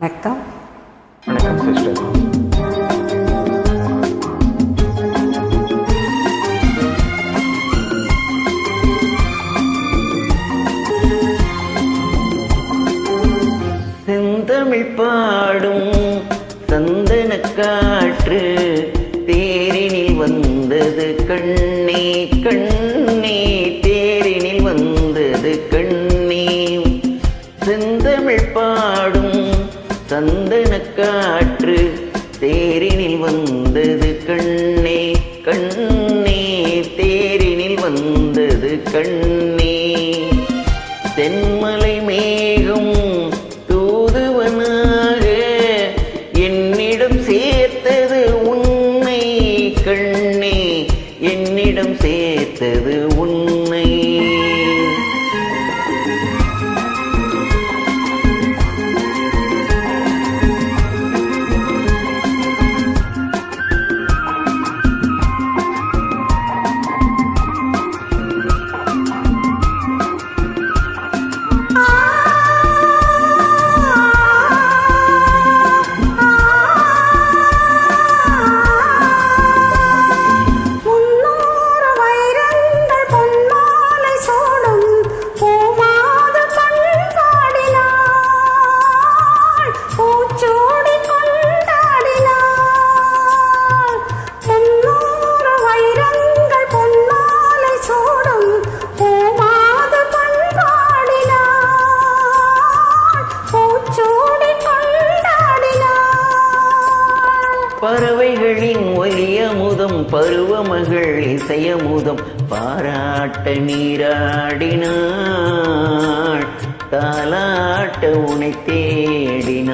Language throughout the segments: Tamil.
வணக்கம். வணக்கம் சிஸ்டர். செந்தமிழ் பாடும் சந்தன காற்று தேரினில் வந்தது கண்ணே கண்ணே. தேரினில் வந்தது கண்ணே கண்ணே தேரினில் வந்தது கண்ணே. தென்மலை மேகம் தூதுவனாக என்னிடம் சேர்த்தது உன்னை கண்ணே என்னிடம் சேர்த்தது உன்னை. பருவமகள் இசையமுதம் பாராட்ட நீராடினாள் தாலாட்ட உனை தேடினாள்.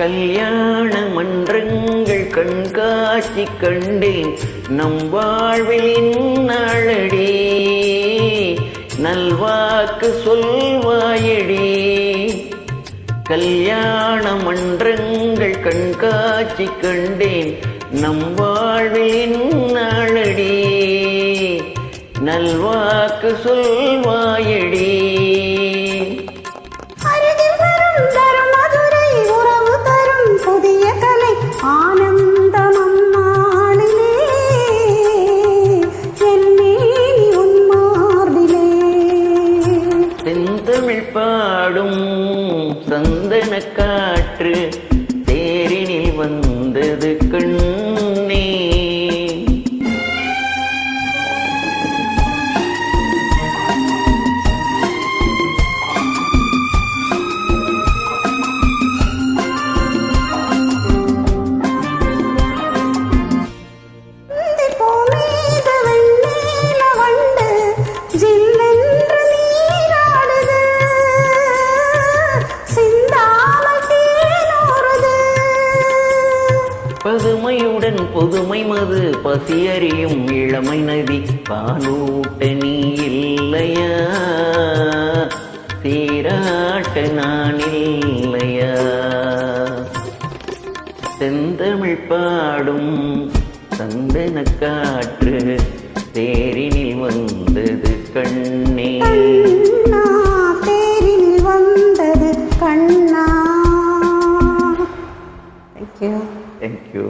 கல்யாண மன்றங்கள் கண்காட்சி கண்டேன். நம் வாழ்வில் இந்நாளடி. நல்வாக்கு சொல்வாயடி. கல்யாண மன்றங்கள் கண்காட்சி கண்டேன். நம் வாழ்வில் இந்நாளடி. நல்வாக்கு சொல்வாயடி. வந்தது கண் புதுமை மது பசியறியும் இளமை நதி பாலூட்ட நீ இல்லையா? சீராட்ட நான் இல்லையா? செந்தமிழ் பாடும் சந்தன காற்று தேரினில் வந்தது கண்ணே. தேரில் வந்தது கண்ணா. Thank you thank you